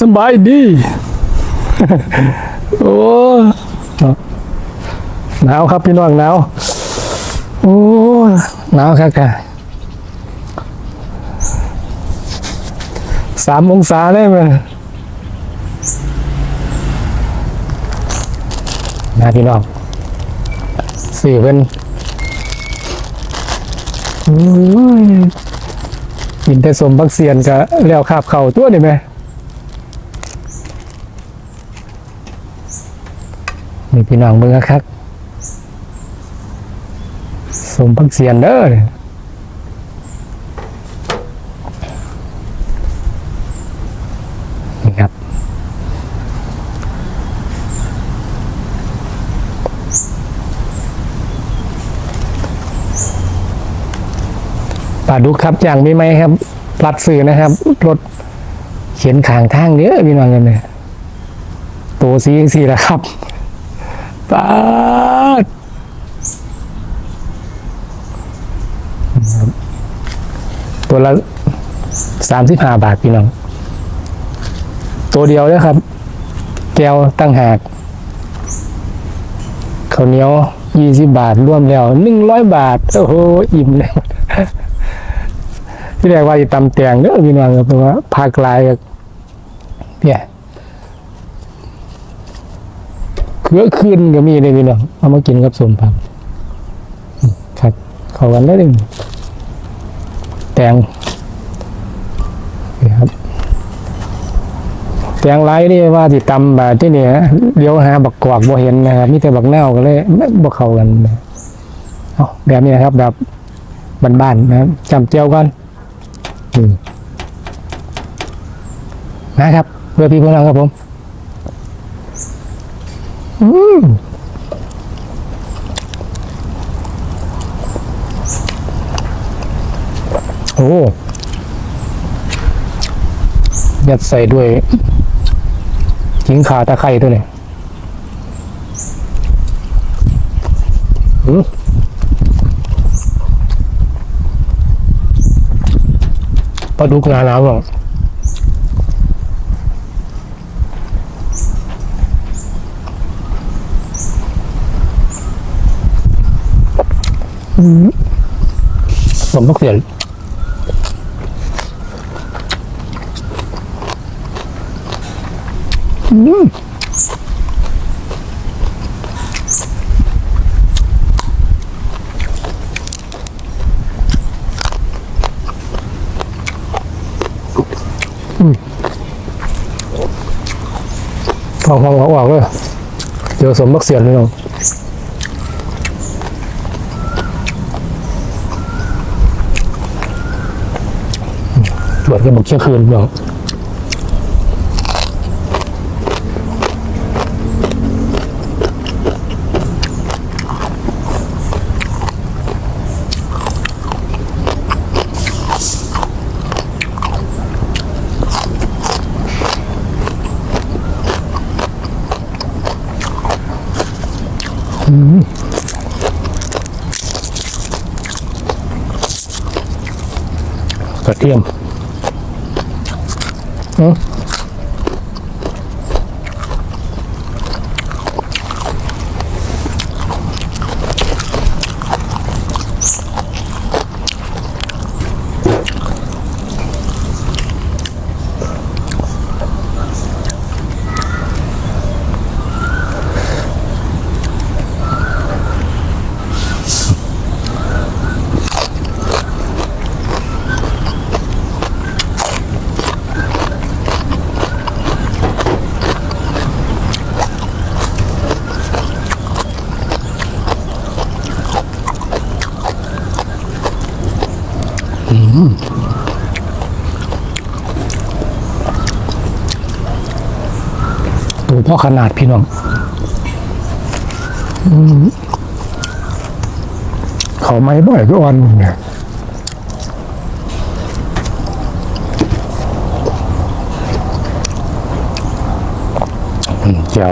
สบายดี โอ้หนาวครับพี่น้องหนาวโอ้หนาวครับค่ะสามองศาได้ไหมนะพี่น้องสี่เป็นโอ้ยกินแต่สมบักเสียนกับแล้วคาบเข่าตัวนี่ไหม นี่พี่น้องเบิ่งครับสมพักเสียนเด้อนี่ครับปลาดุกครับอย่างมีไหมครับปลัดสื่อนะครับ รถเขียนขางทางเนี้ยพี่น้องกันเนี่ยตัวสีสีละครับ ปาดตัวละสามสิบห้าบาทพี่น้อง ตัวเดียวเลยครับ แก้วตั้งหากข้าวเหนียวยี่สิบบาท รวมแล้วหนึ่งร้อยบาท โอ้โห อิ่มแล้วที่แรกว่าจะตำแตงเด้อพี่น้องครับเพราะว่าภาคลายเนี่ย เขือคืนก็มีเลยพี่น้องเอามากินกับสมผักครับเข้ากันได้เลยแตงนี่ครับแตงไรนี่ว่าที่ตำแบบที่เนี่เลี้ยวหาบักกวากบ่เห็นนะครับมีแต่บักเน่าก็เลยไม่บ่เข้ากันเอาแบบนี้นะครับ แบบบ้านๆนะครับจำเจียวก่อนนะครับเพื่อพี่เพื่อนเราครับผม โอ้ยัดใส่ด้วยขิงขาตะไคร้ด้วยเนี่ยอืมปลาดุกนาหนาวอะ สมต้องเสียนทองทองออกออกเลยเจอสมบักเสียนเลยน้อง ตรวจกันบอกเที่ยงคืนน้องกระเทียม พ่อขนาดพี่น้องอเขาไม่บ่อยก็อ่อนเนี่ยเจ้า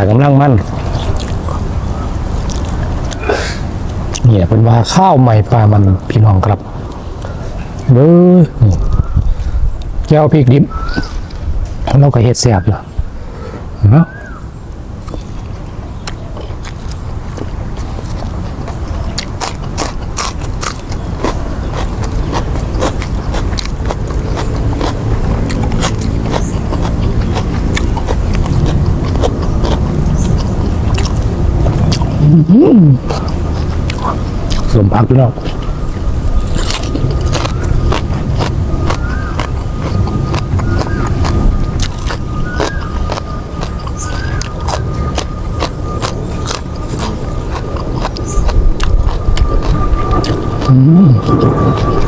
ากำลังมันเนี่ยเป็นว่าข้าวใหม่ปลามันพี่น้องครับเด้อนี่แก้วพริกดิบเราก็เห็ดแสบอยู่เนาะ สมพักพี่น้องอืม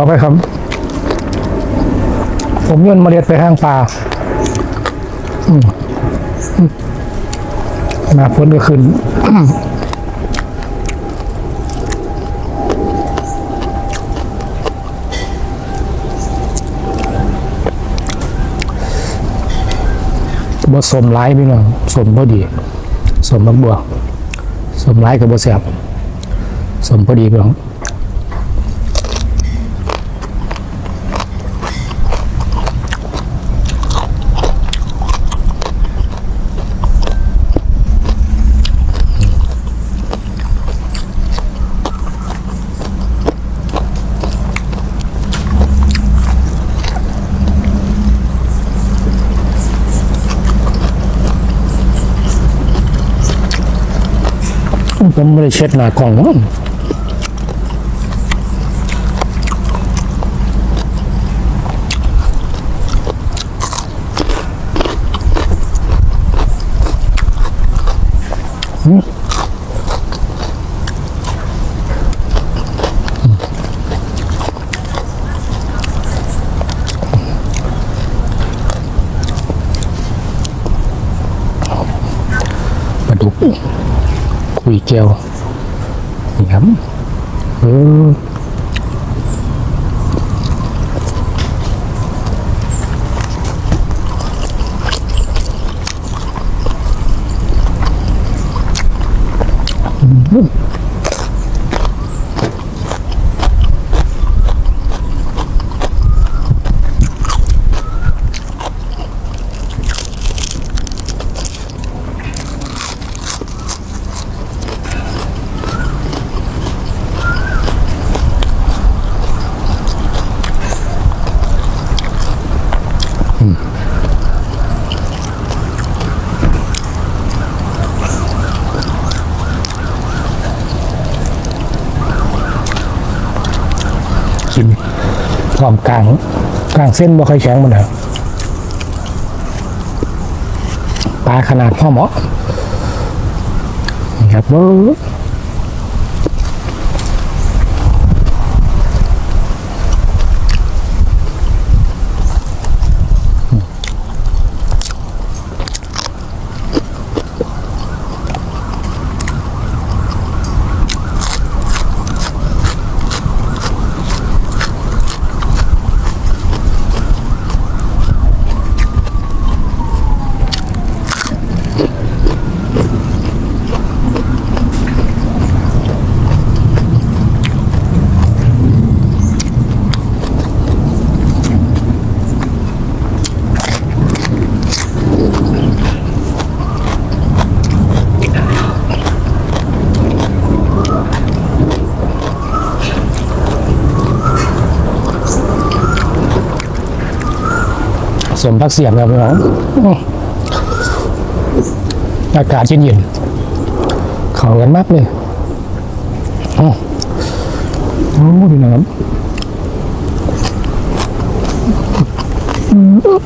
อไปครับ ผมโยนเมล็ดไปข้างป่ามอืมหนาฝนก็ขึ้นบ่สมร้ายพี่น้องสมพอดีสมบักบัวสมร้ายกับบ่แสบสมพอดีพี่น้อง ผมไม่ได้เช็ดหน้ากล่องมั้งปลาดุก คุยเจล อมกลางกลางเส้นบ่ค่อยแข็งมันนะปลาขนาดพ่อเหมาะนี่ครับ พักเสียบครับพี่น้องอื้ออากาศเย็นๆเข้ากันมากเลยอ๋อโอ้พี่น้องครับ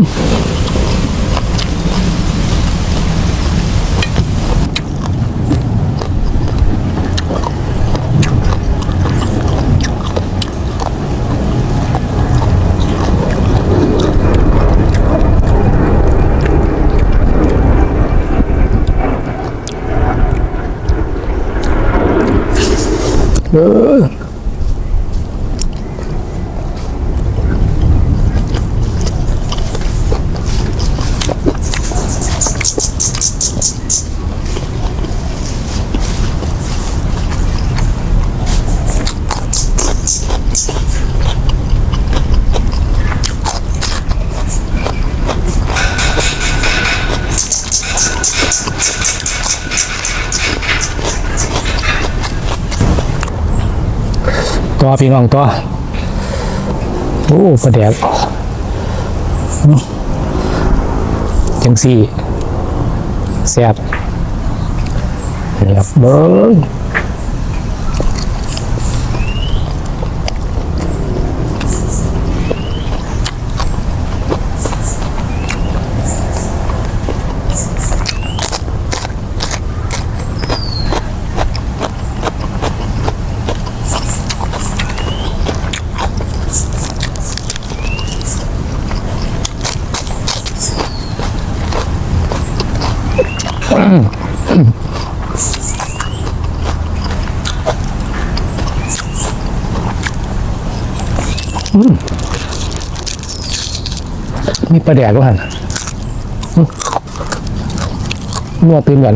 Mm-hmm. ตัวพี่น้องตัวโอ้ประเดี๋ยวจังสี่แซ่บนี่ครับเบิ้ง มีประเดี๋ยวด้วยหันนัวตื่นกัน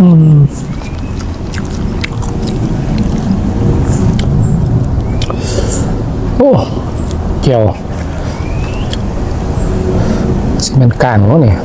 อืมโอ้เกี่ยวสิมันการวะเนี่ย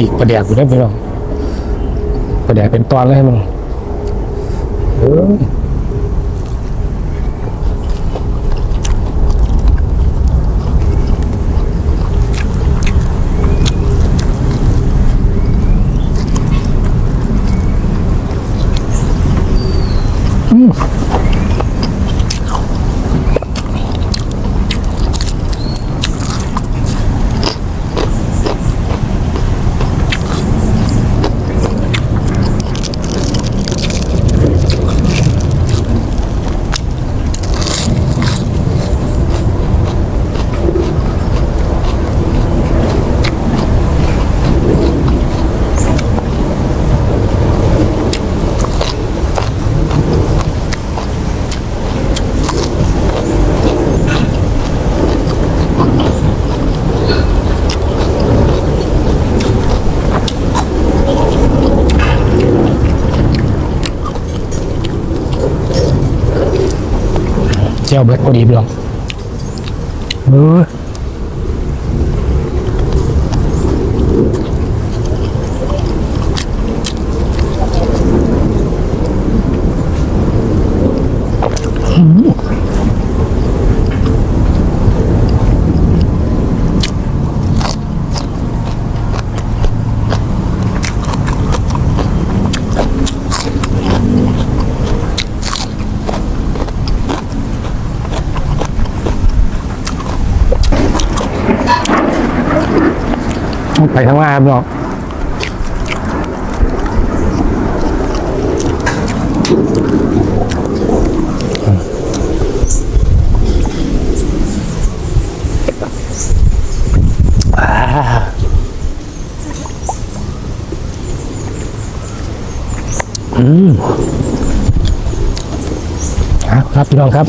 สีกประแดกอยู่ได้ไหมน้องประแดกเป็นตอนเลยให้มันเออม เจ้าเบิดพอดีพี่น้องเออ ไปทำงานครับน้องอ่าอืมครับพี่น้องครับ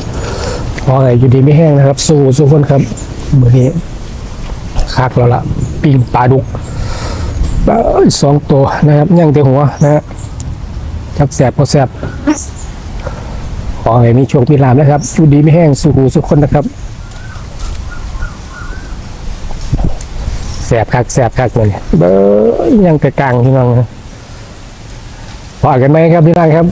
พออะไรอยู่ดีไม่แห้งนะครับ สู้สู้คนครับเมือนี้คักแล้วล่ะ ปิงปลาดุกสองตัวนะครับย่างแต่หัวนะฮะจักแสบก็แสบขอให้มีโชคมีลาภนะครับชูดีไม่แห้งสู่หูสุขคนนะครับแสบคักแสบคักเลยเบ้ยยังแต่กลางพี่น้องพอกันไหมครับพี่น้องครับ